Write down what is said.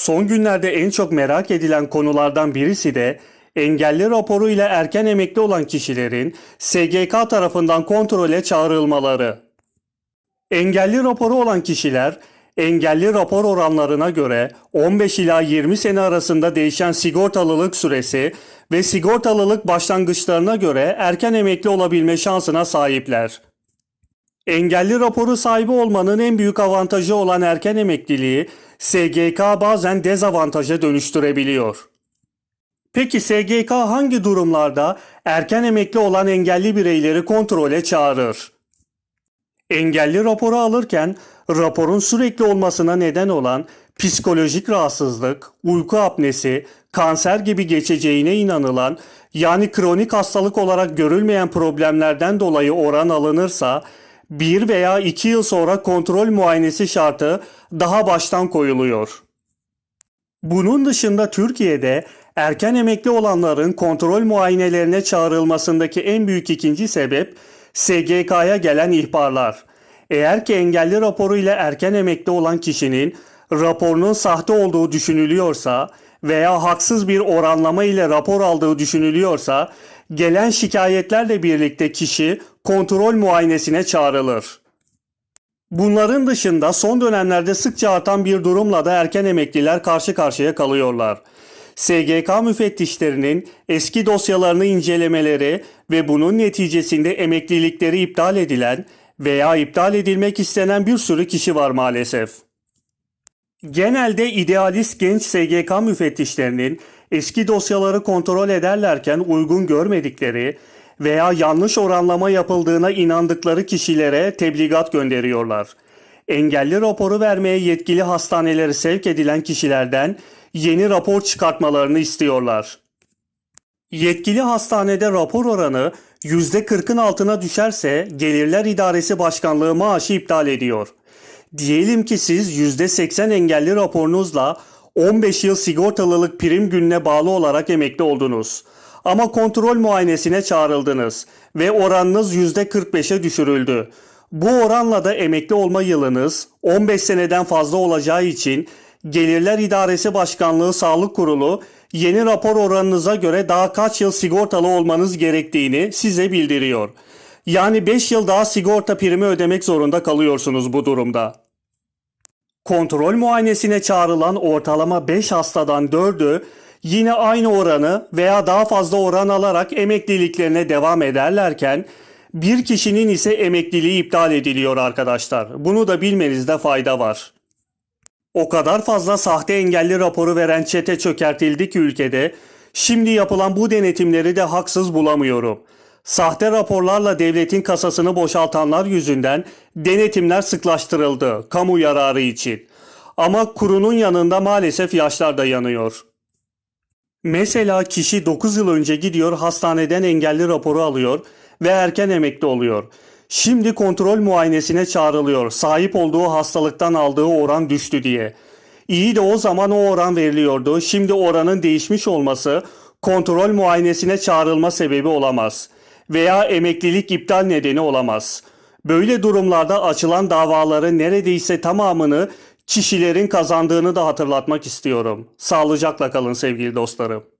Son günlerde en çok merak edilen konulardan birisi de engelli raporu ile erken emekli olan kişilerin SGK tarafından kontrole çağrılmaları. Engelli raporu olan kişiler engelli rapor oranlarına göre 15 ila 20 sene arasında değişen sigortalılık süresi ve sigortalılık başlangıçlarına göre erken emekli olabilme şansına sahipler. Engelli raporu sahibi olmanın en büyük avantajı olan erken emekliliği SGK bazen dezavantaja dönüştürebiliyor. Peki SGK hangi durumlarda erken emekli olan engelli bireyleri kontrole çağırır? Engelli raporu alırken raporun sürekli olmasına neden olan psikolojik rahatsızlık, uyku apnesi, kanser gibi geçeceğine inanılan yani kronik hastalık olarak görülmeyen problemlerden dolayı oran alınırsa 1 veya 2 yıl sonra kontrol muayenesi şartı daha baştan koyuluyor. Bunun dışında Türkiye'de erken emekli olanların kontrol muayenelerine çağrılmasındaki en büyük ikinci sebep SGK'ya gelen ihbarlar. Eğer ki engelli raporu ile erken emekli olan kişinin raporunun sahte olduğu düşünülüyorsa veya haksız bir oranlama ile rapor aldığı düşünülüyorsa gelen şikayetlerle birlikte kişi kontrol muayenesine çağrılır. Bunların dışında son dönemlerde sıkça artan bir durumla da erken emekliler karşı karşıya kalıyorlar. SGK müfettişlerinin eski dosyalarını incelemeleri ve bunun neticesinde emeklilikleri iptal edilen veya iptal edilmek istenen bir sürü kişi var maalesef. Genelde idealist genç SGK müfettişlerinin eski dosyaları kontrol ederlerken uygun görmedikleri veya yanlış oranlama yapıldığına inandıkları kişilere tebligat gönderiyorlar. Engelli raporu vermeye yetkili hastanelere sevk edilen kişilerden yeni rapor çıkartmalarını istiyorlar. Yetkili hastanede rapor oranı %40'ın altına düşerse Gelirler İdaresi Başkanlığı maaşı iptal ediyor. Diyelim ki siz %80 engelli raporunuzla 15 yıl sigortalılık prim gününe bağlı olarak emekli oldunuz. Ama kontrol muayenesine çağrıldınız ve oranınız %45'e düşürüldü. Bu oranla da emekli olma yılınız 15 seneden fazla olacağı için Gelirler İdaresi Başkanlığı Sağlık Kurulu yeni rapor oranınıza göre daha kaç yıl sigortalı olmanız gerektiğini size bildiriyor. Yani 5 yıl daha sigorta primi ödemek zorunda kalıyorsunuz bu durumda. Kontrol muayenesine çağrılan ortalama 5 hastadan 4'ü yine aynı oranı veya daha fazla oran alarak emekliliklerine devam ederlerken bir kişinin ise emekliliği iptal ediliyor arkadaşlar. Bunu da bilmenizde fayda var. O kadar fazla sahte engelli raporu veren çete çökertildi ki ülkede, şimdi yapılan bu denetimleri de haksız bulamıyorum. Sahte raporlarla devletin kasasını boşaltanlar yüzünden denetimler sıklaştırıldı kamu yararı için. Ama kurunun yanında maalesef yaşlar da yanıyor. Mesela kişi 9 yıl önce gidiyor hastaneden engelli raporu alıyor ve erken emekli oluyor. Şimdi kontrol muayenesine çağrılıyor. Sahip olduğu hastalıktan aldığı oran düştü diye. İyi de o zaman o oran veriliyordu. Şimdi oranın değişmiş olması kontrol muayenesine çağrılma sebebi olamaz veya emeklilik iptal nedeni olamaz. Böyle durumlarda açılan davaların neredeyse tamamını kişilerin kazandığını da hatırlatmak istiyorum. Sağlıcakla kalın sevgili dostlarım.